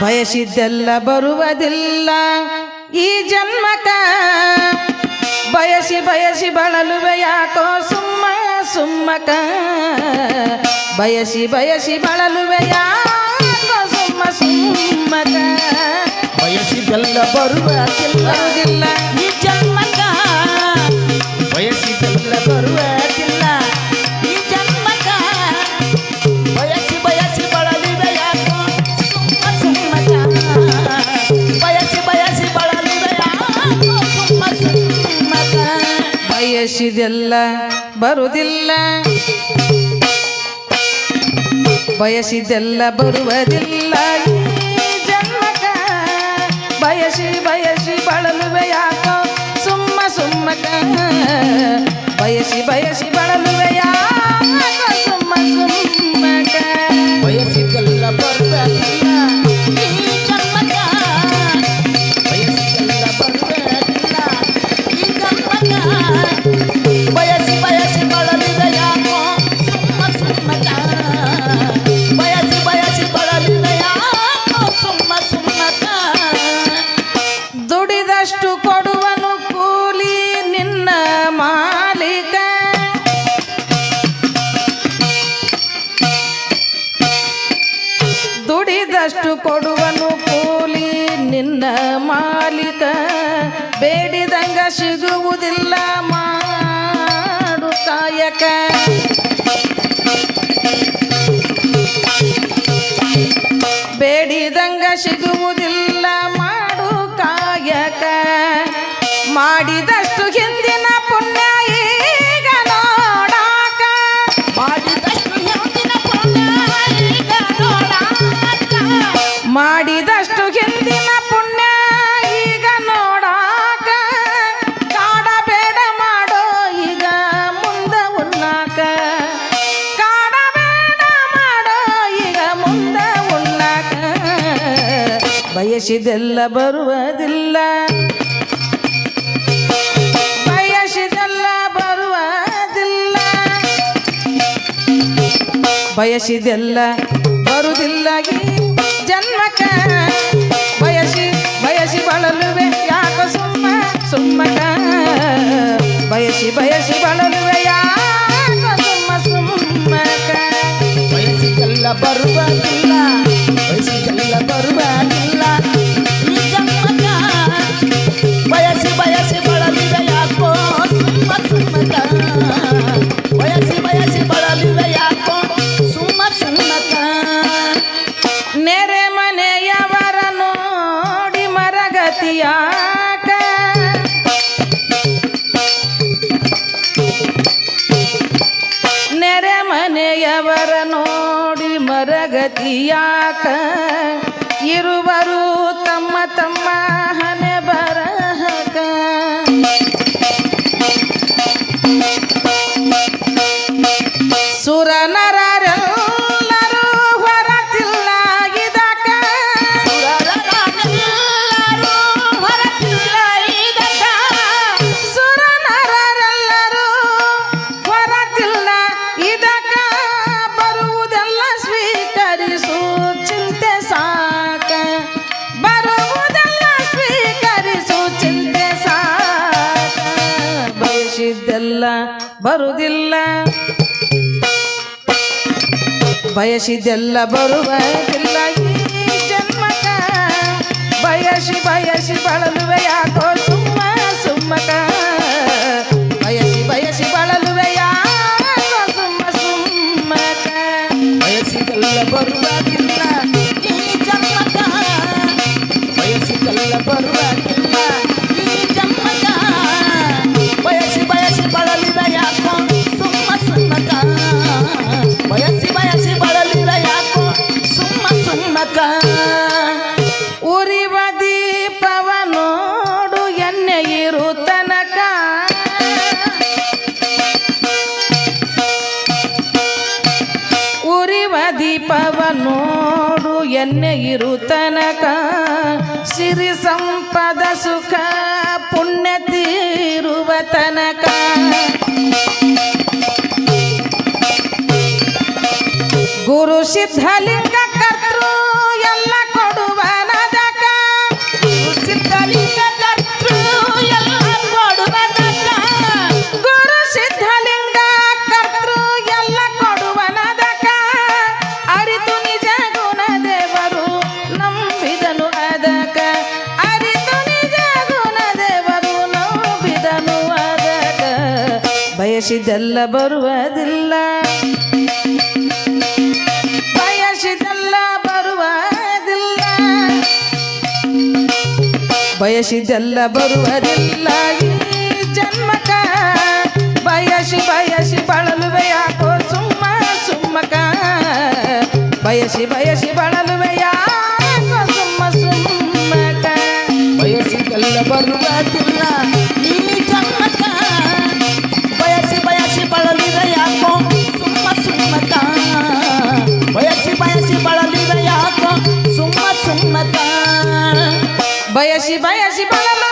ಬಯಸಿದ್ದೆಲ್ಲ ಬರುವುದಿಲ್ಲ ಈ ಜನ್ಮಕ. ಬಯಸಿ ಬಯಸಿ ಬಳಲುವೆ ಯಾಕೋ ಸುಮ್ಮ ಸುಮ್ಮಕ. ಬಯಸಿ ಬಯಸಿ ಬಳಲುವೆ ಯಾಕೋ ಸುಮ್ಮ ಸುಮ್ಮಕ. ಬಯಸಿದ್ದೆಲ್ಲ ಬರುವುದಿಲ್ಲ. ಬಯಸಿದೆಲ್ಲ ಬರುವುದಿಲ್ಲ. ಬಯಸಿದೆಲ್ಲ ಬರುವುದಿಲ್ಲ. ಜನ್ಮಕ ಬಯಸಿ ಬಯಸಿ ಬಳಲುವೆ ಯಾಕೋ ಸುಮ್ಮ ಸುಮ್ಮಕ. ಬಯಸಿ ಬಯಸಿ ಬಳಲುವೆ ಯಾಕೋ ಬೇಡಿದಂಗ ಸಿಗುವುದಿಲ್ಲ ಮಾಡು ಕಾಯಕ ಬೇಡಿದಂಗ ಸಿಗುವುದಿಲ್ಲ ಮಾಡು ಕಾಯಕ. ಮಾಡಿದಷ್ಟು ಹಿಂದಿನ ಬಯಸಿದೆಲ್ಲ ಬರುವುದಿಲ್ಲ. ಬಯಸಿದೆಲ್ಲ ಬರುವುದಿಲ್ಲ. ಬಯಸಿದೆಲ್ಲ ಬರುವುದಿಲ್ಲ ಜನ್ಮಕ ಬಯಸಿ ಬಯಸಿ ಬಳಲುವೆ ಯಾಕ ಸುಮ್ಮ ಸುಮ್ಮಕ ಬಯಸಿ ಬಯಸಿ ಬಳಲುವೆ ಯಾಕ ಸುಮ್ಮ ಸುಮ್ಮಕ ಬಯಸಿದೆಲ್ಲ ಬರುವುದಿಲ್ಲ. ಮರಗತಿಯಾಕ ಇರುವರು ತಮ್ಮ ತಮ್ಮ ಬಯಸಿದ್ದೆಲ್ಲ ಬರುವುದಿಲ್ಲ ಬಯಸಿದೆಲ್ಲ ಬರುವುದಿಲ್ಲ ಈ ಜನ್ಮಕ ಬಯಸಿ ಬಯಸಿ ಬಳಲುವೆ ದೀಪವ ನೋಡು ಎನ್ನೆ ಇರು ತನಕ. ಸಿರಿ ಸಂಪದ ಸುಖ ಪುಣ್ಯ ತೀರುವ ತನಕ. ಗುರು ಸಿದ್ಧಲಿಂಗ ಕರ್ತೃ ಬಯಸಿದೆಲ್ಲ ಬರುವುದಿಲ್ಲ. ಬಯಸಿದೆಲ್ಲ ಬರುವುದಿಲ್ಲ. ಬಯಸಿದೆಲ್ಲ ಬರುವುದಿಲ್ಲ ಈ ಜನ್ಮಕ. ಬಯಸಿ ಬಯಸಿ ಬಳಲುವೆ ಯಾಕೋ ಸುಮ್ಮ, ಸುಮ್ಮಕ. ಬಯಸಿ ಬಯಸಿ ಬಳಲುವೆ ಯಾಕೋ ಸುಮ್ಮ, ಸುಮ್ಮಕ. ಬಯಸಿದೆಲ್ಲ ಬರುವುದಿಲ್ಲ ಈ ಬಯಸಿ ಬಯಸಿ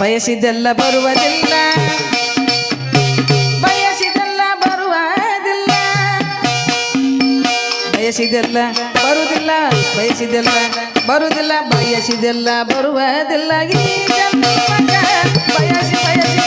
ಬಯಸಿದೆಲ್ಲ ಬರುವುದಿಲ್ಲ. ಬಯಸಿದೆಲ್ಲ ಬರುವುದಿಲ್ಲ. ಬಯಸಿದೆಲ್ಲ ಬರುವುದಿಲ್ಲ ಬಯಸಿದೆಲ್ಲ ಬರುವುದಿಲ್ಲ ಬಯಸಿದೆಲ್ಲ ಬರುವುದಿಲ್ಲ. ಬಯಸಿ ಬಯಸಿ.